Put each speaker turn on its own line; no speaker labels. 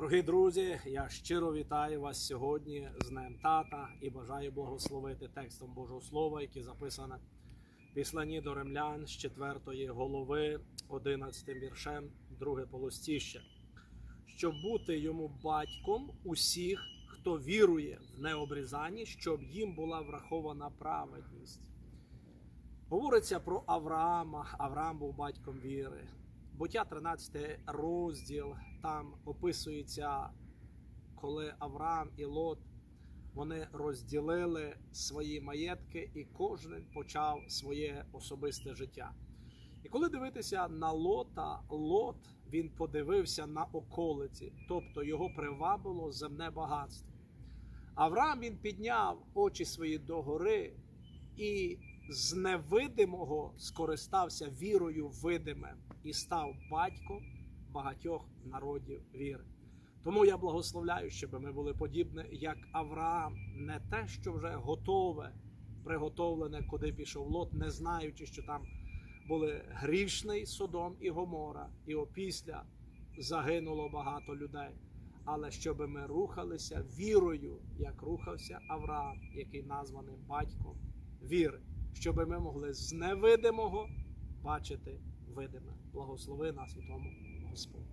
Дорогі друзі, я щиро вітаю вас сьогодні з Днем Тата і бажаю благословити текстом Божого Слова, яке записане в Післанні до римлян з 4 голови, 11 віршем, друге полостіще, щоб бути йому батьком усіх, хто вірує в необрізанні, щоб їм була врахована праведність. Говориться про Авраама. Авраам був батьком віри. Буття 13 розділ. Там описується, коли Авраам і Лот вони розділили свої маєтки, і кожен почав своє особисте життя. І коли дивитися на Лота, Лот він подивився на околиці, тобто його привабило земне багатство. Авраам він підняв очі свої догори і з невидимого скористався вірою видимим і став батьком багатьох народів віри. Тому я благословляю, щоб ми були подібні, як Авраам, не те, що вже готове, приготовлене, куди пішов Лот, не знаючи, що там були грішний Содом і Гомора, і опісля загинуло багато людей. Але щоб ми рухалися вірою, як рухався Авраам, який названий батьком віри, щоб ми могли з невидимого бачити видиме. Благослови нас у тому Господь.